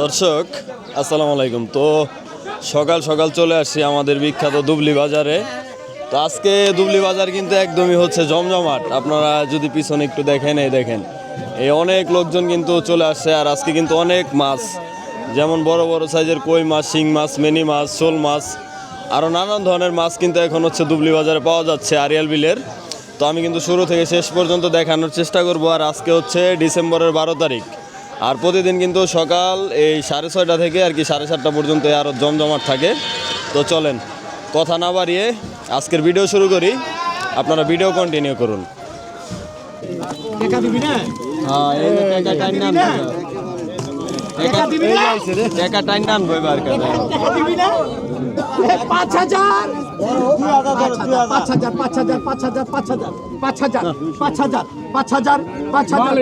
দর্শক, আসসালামু আলাইকুম। তো সকাল সকাল চলে আসছি আমাদের বিখ্যাত দুবলি বাজারে। তো আজকে দুবলি বাজার কিন্তু একদমই হচ্ছে জমজমাট। আপনারা যদি পিছনে একটু দেখেন, এই দেখেন। এই অনেক লোকজন কিন্তু চলে আসছে আর আজকে কিন্তু অনেক মাছ। যেমন বড় বড় সাইজের কই মাছ, শিং মাছ, মিনি মাছ, শোল মাছ আরও নানান ধরনের মাছ কিন্তু এখন হচ্ছে দুবলি বাজারে পাওয়া যাচ্ছে আরিয়াল বিলের। তো আমি কিন্তু শুরু থেকে শেষ পর্যন্ত দেখানোর চেষ্টা করব। আর আজকে হচ্ছে ডিসেম্বরের বারো তারিখ। আর প্রতিদিন কিন্তু সকাল এই সাড়ে ছয়টা থেকে আর কি সাড়ে সাতটা পর্যন্ত আরও জমজমাট থাকে। তো চলেন কথা না বাড়িয়ে আজকের ভিডিও শুরু করি। আপনারা ভিডিও কন্টিনিউ করুন। হ্যাঁ পাঁচ হাজার। পাঁচ হাজার পাঁচ হাজার পাঁচ হাজার পাঁচ হাজার। পাঁচ হাজার পাঁচ হাজার পাঁচ হাজার পাঁচ হাজার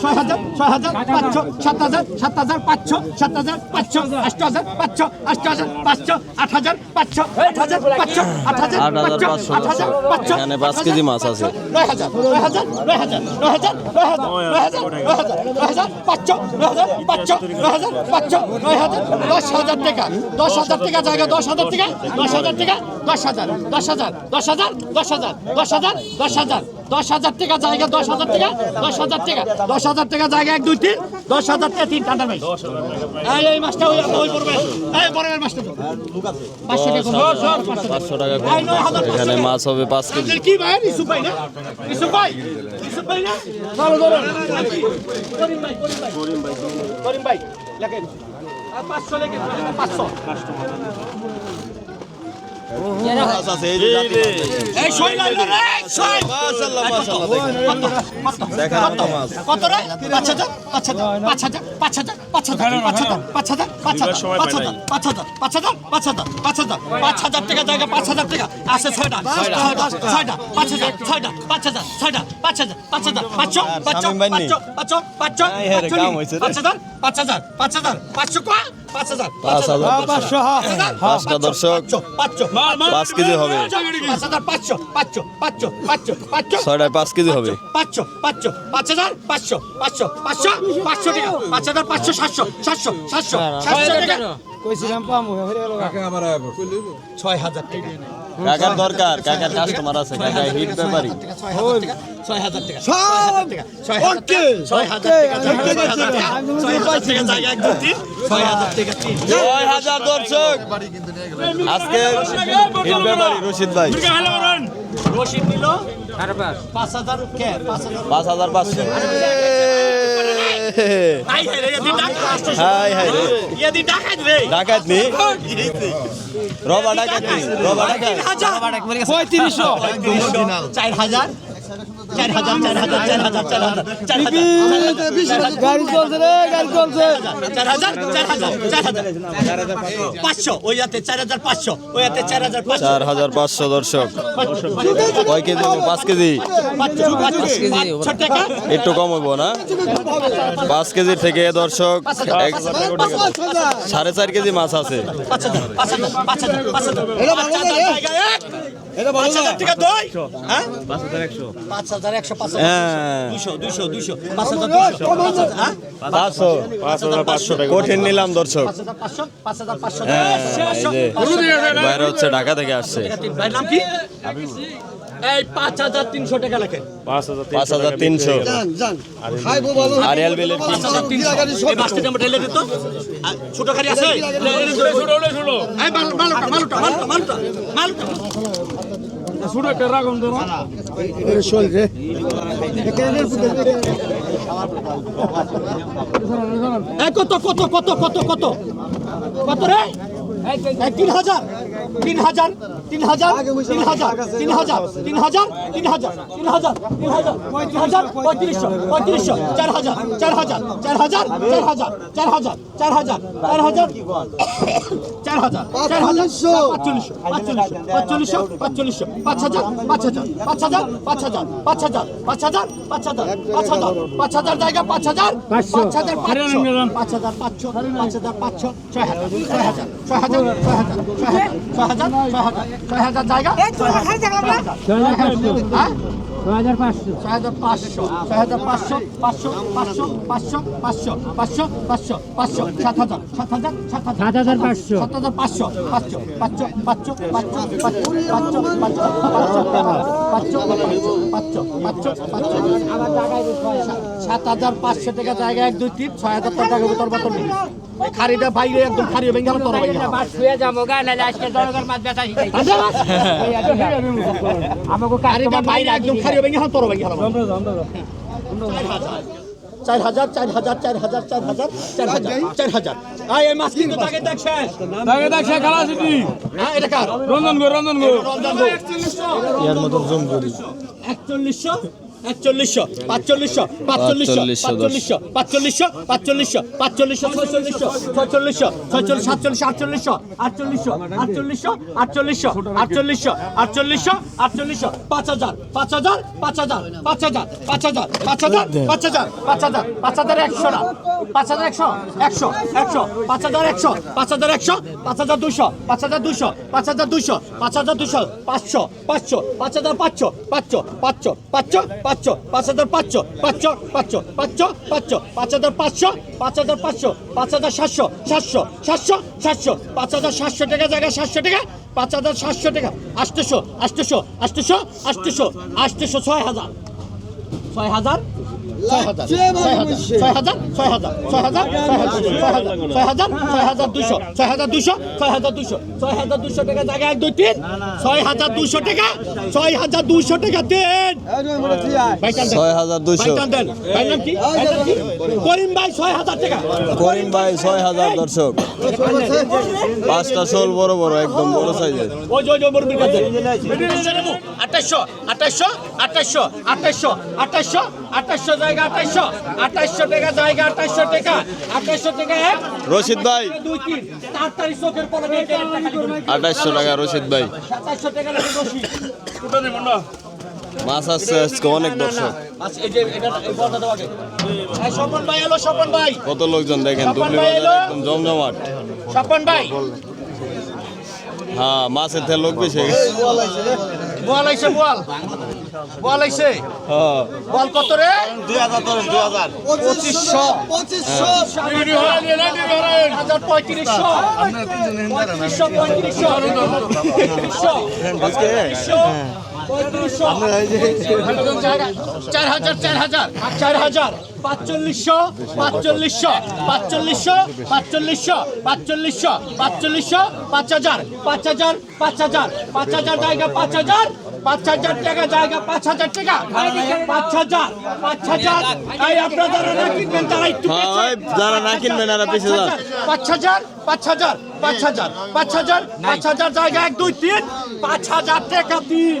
ছয় হাজার ছয় হাজার পাঁচশো সাত হাজার সাত হাজার পাঁচশো সাত হাজার পাঁচশো আষ্ট হাজার পাঁচশো আষ্ট হাজার পাঁচশো আট হাজার পাঁচশো আট হাজার পাঁচশো আট হাজার আট হাজার পাঁচশো পাঁচশো আট হাজার পাঁচশো এখানে পাঁচ কেজি মাছ আছে নয় হাজার নয় হাজার নয় হাজার নয় হাজার নয় হাজার নয় হাজার নয় হাজার নয় হাজার পাঁচশো নয় হাজার পাঁচশো নয় হাজার পাঁচশো নয় হাজার দশ হাজার টাকা দশ হাজার টাকা জায়গা দশ হাজার টাকা দশ হাজার টাকা দশ হাজার দশ হাজার দশ হাজার দশ হাজার দশ হাজার দশ হাজার দশ হাজার টাকা জায়গা দশ হাজার টাকা দশ হাজার টাকা দশ হাজার টাকা জায়গা এক দুই তিন দশ হাজার টাকা তিন টাকা ভাই এই মাছটা ওই ওই মাছটা মাছ হবে পাঁচ কেজি। কি ভাই? পাঁচশো লেখেন। পাঁচশো। পাঁচ হাজার পাঁচ হাজার পাঁচশো দর্শক পাঁচ কেজি হবে। পাঁচশো পাঁচশো পাঁচশো পাঁচশো পাঁচশো। ছয়টায় পাঁচ কেজি হবে। পাঁচশো পাঁচশো পাঁচ হাজার পাঁচশো পাঁচশো পাঁচশো পাঁচশো টাকা। পাঁচ হাজার পাঁচশো সাতশো সাতশো সাতশো সাতশো টাকা। ছয় হাজার টাকা। কাকার দরকার কাকার কাস্টমার আছে কাকা হিট ব্যাপারই ছয় হাজার টাকা ছয় হাজার টাকা ছয় হাজার টাকা ছয় হাজার টাকা ছয় হাজার টাকা জায়গা এক দুই তিন ছয় হাজার টাকা তিন ছয় হাজার দর্শক আজকে হিট ব্যাপারী রশিদ ভাই রশিদ নিল পাঁচ হাজার পাঁচ হাজার পাঁচশো হাই হাই রে ডাকাত রে এদি ডাকাত রে ডাকাত নি রবা নি রবা ডাকাত পঁয়ত্রিশশো। চার হাজার। চার হাজার চার হাজার চার হাজার চার হাজার চার হাজার গাড়ি চলছে রে গাড়ি চলছে চার হাজার চার হাজার চার হাজার পাঁচশো ওই হাতে চার হাজার পাঁচশো ওই হাতে চার হাজার পাঁচশো চার হাজার পাঁচশো দর্শক কয় কেজি পাঁচ কেজি একটু কম হইব না পাঁচ কেজি থেকে দর্শক সাড়ে চার কেজি মাছ আছে পাঁচ হাজার পাঁচ হাজার পাঁচ হাজার কঠিন নিলাম দর্শক বাইরে হচ্ছে ঢাকা থেকে আসছে এই পাঁচ হাজার তিনশো টাকা কত কত কত কত কত? কত রে? তিন হাজার তিন হাজার তিন হাজার তিন হাজার তিন হাজার তিন হাজার তিন হাজার তিন হাজার তিন হাজার তিন হাজার পঁয়ত্রিশশো পঁয়ত্রিশশো চার হাজার চার হাজার চার হাজার চার হাজার চার হাজার চার হাজার চার হাজার চার হাজার চার হাজার পাঁচচল্লিশশো পাঁচচল্লিশশো পাঁচচল্লিশশো পাঁচ হাজার পাঁচ হাজার পাঁচ হাজার পাঁচ হাজার পাঁচ হাজার পাঁচ হাজার পাঁচ হাজার পাঁচ হাজার পাঁচ হাজার জায়গা পাঁচ হাজার পাঁচ হাজার পাঁচশো পাঁচ হাজার পাঁচশো পাঁচ হাজার পাঁচশো ছয় হাজার ছয় হাজার ছয় হাজার ছয় হাজার জায়গা সাত হাজার পাঁচশো টাকা জায়গা এক দুই তিন ছয় হাজার টাকা ভিতর বতর খারিটা বাইরে একদম খারি ভেঙে গেল তোর ভেঙে বাস শুয়ে যাব গা নালে আজকে জনগণ মাছ বেচা শিখাই আমাকে খারিটা বাইরে একদম চার হাজার চার হাজার চার হাজার চার হাজার চার হাজার চার হাজার আয় এই মাছ কিন্তু তাকে দেখ শেষ। তাকে দেখ সে খেলা সিটি হ্যাঁ এটা কার? রঞ্জন গো রঞ্জন গো ইয়ার মতন জম করি একচল্লিশশো? একচল্লিশশো পাঁচচল্লিশশো পাঁচচল্লিশশো পাঁচচল্লিশশো পাঁচচল্লিশশো পাঁচচল্লিশশো পাঁচচল্লিশশো ছয়চল্লিশশো ছয়চল্লিশ ছয়চল্লিশ সাতচল্লিশ আটচল্লিশশো আটচল্লিশশো আটচল্লিশশো আটচল্লিশশো আটচল্লিশশো আটচল্লিশশো আটচল্লিশশো পাঁচ হাজার পাঁচ হাজার পাঁচ হাজার পাঁচ হাজার পাঁচ হাজার পাঁচ হাজার পাঁচ হাজার পাঁচ হাজার পাঁচ হাজার একশো না। পাঁচ হাজার একশো একশো একশো পাঁচ হাজার একশো পাঁচ হাজার একশো পাঁচ হাজার দুশো পাঁচ হাজার দুশো পাঁচ হাজার দুশো পাঁচ হাজার দুশো পাঁচশো পাঁচশো পাঁচ হাজার পাঁচশো পাঁচশো পাঁচশো পাঁচশো পাঁচশো পাঁচ হাজার পাঁচশো পাঁচশো পাঁচশো পাঁচশো পাঁচশো পাঁচ হাজার পাঁচশো পাঁচ হাজার পাঁচশো পাঁচ হাজার সাতশো সাতশো সাতশো সাতশো পাঁচ হাজার সাতশো টাকা জায়গায় সাতশো টাকা পাঁচ হাজার সাতশো টাকা আষ্টশো আষ্টশো আষ্টশো আষ্টশো আষ্টশো ছয় হাজার ছয় হাজার ছয় করিম ভাই ছয় হাজার দর্শক পাঁচটা শোল বড় বড় একদম বড় সাইজের আঠাশশো আঠাশশো আঠাশশো আঠাশশো আঠাশশো আঠাশশো টাকা রশিদ ভাই। মাছ অনেক কত লোকজন দেখেন জমজমাট। স্বপন ভাই। হ্যাঁ মাছের থেকে লোক বেশি। বল আইছে বল। বল আইছে। বল কত রে? দুই হাজার ধরেন দুই হাজার পঁচিশশো। হাজার পঁয়ত্রিশশো। পঁয়ত্রিশশো পঁয়ত্রিশশো। পঁয়ত্রিশশো। পঁয়ত্রিশশো পঁয়ত্রিশশো চার হাজার চার হাজার। চার হাজার। পাঁচচল্লিশশো পাঁচচল্লিশশো পাঁচচল্লিশশো পাঁচচল্লিশশো পাঁচচল্লিশশো পাঁচচল্লিশশো পাঁচ হাজার। পাঁচ হাজার পাঁচ হাজার। পাঁচ হাজার জায়গা পাঁচ হাজার। পাঁচ হাজার টাকা জায়গা পাঁচ হাজার টাকা। পাঁচ হাজার পাঁচ হাজার। এই আপনারা যারা না কিনবেন তারা একটু হ্যাঁ যারা না কিনবেন এরা পিছিয়ে যান। পাঁচ হাজার পাঁচ হাজার পাঁচ হাজার পাঁচ হাজার পাঁচ হাজার জায়গা এক দুই তিন। পাঁচ হাজার টাকা তিন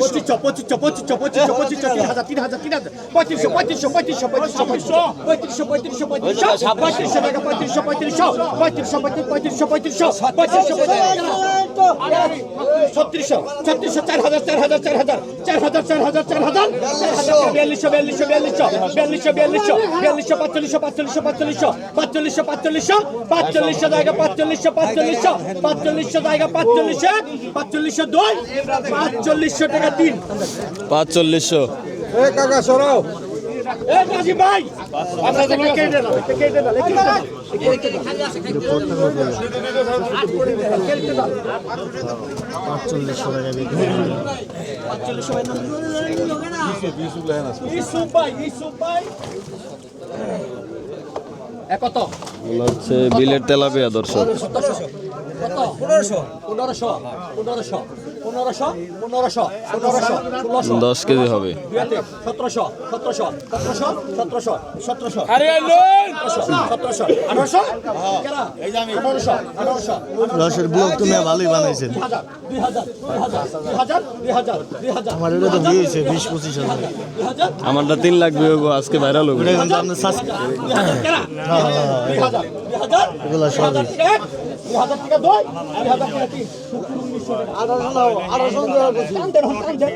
পঁচিশশো পঁচিশশো পঁচিশশো পঁচিশশো পঁচিশশো তিন হাজার তিন হাজার তিন হাজার পঁয়ত্রিশশো পঁয়ত্রিশশো পঁয়ত্রিশশো পঁয়ত্রিশশো পঁয়ত্রিশশো পঁয়ত্রিশশো পঁয়ত্রিশশো পঁয়ত্রিশশো টাকা পঁয়ত্রিশশো পঁয়ত্রিশশো পঁয়ত্রিশশো পঁয়ত্রিশশো পঁয়ত্রিশশো পঁয়ত্রিশশো ছত্রিশশো ছত্রিশশো চার হাজার চার হাজার চার হাজার চার হাজার চার হাজার চার হাজার বিয়াল্লিশশো বিয়াল্লিশশো বিয়াল্লিশশো বিয়াল্লিশশো বিয়াল্লিশশো বিয়াল্লিশশো পাঁচচল্লিশশো পাঁচচল্লিশশো পাঁচচল্লিশশো পাঁচচল্লিশশো পাঁচচল্লিশশো পাঁচচল্লিশশো জায়গা পাঁচচল্লিশশো পাঁচচল্লিশশো পাঁচচল্লিশশো জায়গা পাঁচচল্লিশশো পাঁচচল্লিশশো দুই পাঁচচল্লিশশো টাকা তিন। পাঁচচল্লিশশো। কাকা সরাও। বিলের তেলাপিয়া দর্শক। পনেরোশো পনেরোশো পনেরোশো। দশ কেজি হবে রসের ব্লক তুমি ভালোই বানাইছেন আমার এটা তো বিশ পঁচিশ হাজার আমারটা তিন লাখ বিয়োগ আজকে ভাইরাল হবে এগুলা সবই দুই হাজার টাকা দুই দুই হাজার টাকা তিন টানতেন, হন, টানতেন।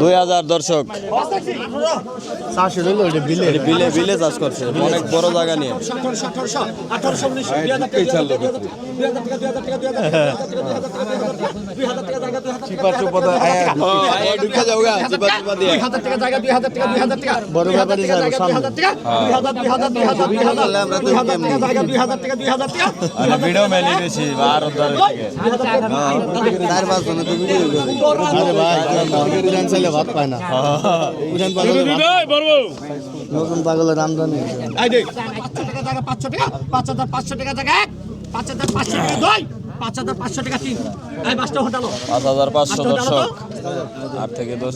দুই হাজার দর্শক বিলে বিলে চাষ করছে অনেক বড় জায়গা নিয়ে বড় ব্যাপারী সাহেব ভাত পায় না নতুন পাগলের আমদানি পাঁচশো টাকা পাঁচশো টাকা পাঁচশো টাকা জায়গা পাঁচ হাজার পাঁচশো টাকা। দুই! পাঁচ হাজার পাঁচশো টাকা তিন। এই বাসটা হোটালো। পাঁচ হাজার পাঁচশো দর্শক। আট থেকে দশ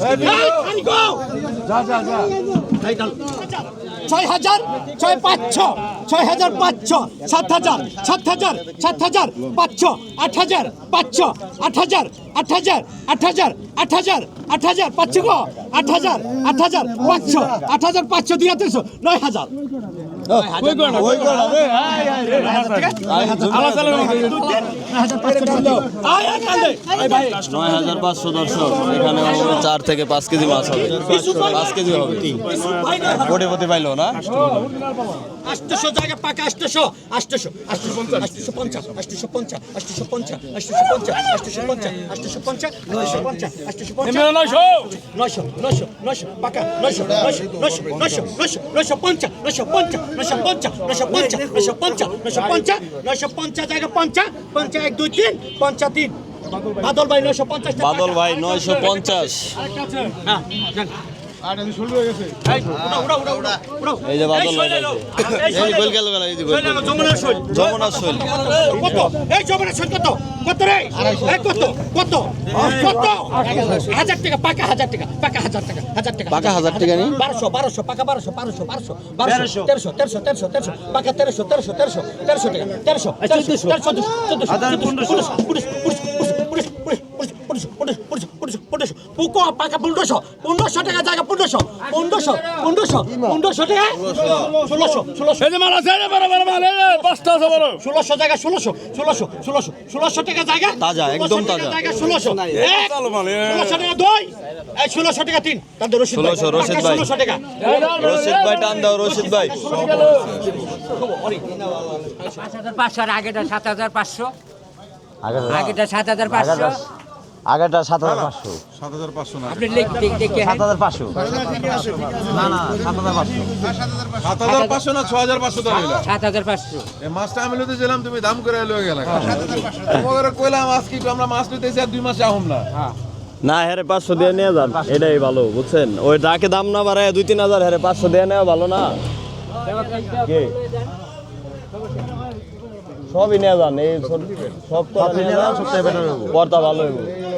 ছয় হাজার ছয় পাঁচশো ছয় হাজার পাঁচশো সাত হাজার সাত হাজার সাত হাজার পাঁচশো আট হাজার পাঁচশো আট হাজার আট হাজার আট হাজার আট হাজার আট হাজার পাঁচশো গো। আট হাজার আট হাজার পাঁচশো আট হাজার পাঁচশো দিয়ে নয় হাজার। নয় হাজার পাঁচশো দর্শক এখানে চার থেকে পাঁচ কেজি মাছ হবে পাঁচ কেজি হবে কোটিপতি পাইলো না আষ্টশো জায়গা পাকা আষ্টশো আষ্টশো আষ্টশো আষ্টশো পঞ্চাশ আষ্টশো পঞ্চাশ আষ্টশো পঞ্চাশ আষ্টশো পঞ্চাশ আষ্টশো পঞ্চাশ আষ্টশো পঞ্চাশ আষ্টশো পঞ্চাশ আষ্টশো পঞ্চাশ এমএ নয়শো নয়শো নয়শো নয়শো পাকা নয়শো নয়শো নয়শো নয়শো নয়শো নয়শো পঞ্চাশ নয়শো পঞ্চাশ নশো পঞ্চা নশো পঞ্চা নশো পঞ্চা নশো পঞ্চা নশো পঞ্চা জায়গা পঞ্চা পঞ্চা এক দুই তিন পঞ্চা তিন। বাদল ভাই নশো পঞ্চাশ। বাদল ভাই নয়শো পঞ্চাশ। হ্যাঁ এই, যে বাদল এই গোল। গেল গেল এই যে গোল যমুনার শৈল। যমুনা শৈল কত এই যমুনার শৈল কত কত রে এই কত কত কত হাজার টাকা পাকা হাজার টাকা পাকা হাজার টাকা হাজার টাকা পাকা হাজার টাকা নি? বারোশো বারোশো পাকা বারোশো বারোশো বারোশো বারোশো তেরোশো তেরোশো তেরোশো তেরোশো পাকা তেরোশো তেরোশো তেরোশো তেরোশো টাকা তেরোশো তেরোশো তেরোশো চোদ্দশো চোদ্দশো পুকো পাকা পনেরোশো পনেরোশো টাকা জায়গা পনেরোশো পনেরোশো পনেরোশো পনেরোশো টাকা? ষোলোশো ষোলোশো। পাঁচটা আছে বড় ষোলোশো জায়গা ষোলোশো ষোলোশো ষোলোশো ষোলোশো টাকা জায়গা তাজা, একদম তাজা। জায়গা ষোলোশো। ষোলোশো টাকা দুই এই ষোলোশো টাকা তিন তাদের রসিদ ভাই। 1600 রশিদ ভাই। ষোলোশো টাকা। রশিদ ভাই টান দাও রশিদ ভাই। পাঁচ হাজার পাঁচশো আর আগেটা সাত হাজার পাঁচশো। আগেটা সাত হাজার পাঁচশো। আগেটা সাত হাজার পাঁচশো। সাত হাজার পাঁচশো না। না সাত হাজার পাঁচশো। সাত হাজার পাঁচশো না ছ হাজার পাঁচশো সাত হাজার পাঁচশো। মাছটা আমি লইতে ছিলাম তুমি দাম করে লয়ে গেলে তোমাকে কইলাম আজকে একটু আমরা মাছ লইতেছি আর দুই মাস আহম না। না হ্যাঁ পাঁচশো দিয়ে নিয়ে যান। এটাই ভালো বুঝছেন? ওই ডাকে দাম না বাড়ায় দুই তিন হাজার হ্যাঁ পাঁচশো দিয়ে নেওয়া ভালো না। কে? সবই নিয়ে যান এই সব তো নিয়ে যান সবচেয়ে পর্দা ভালো হইব।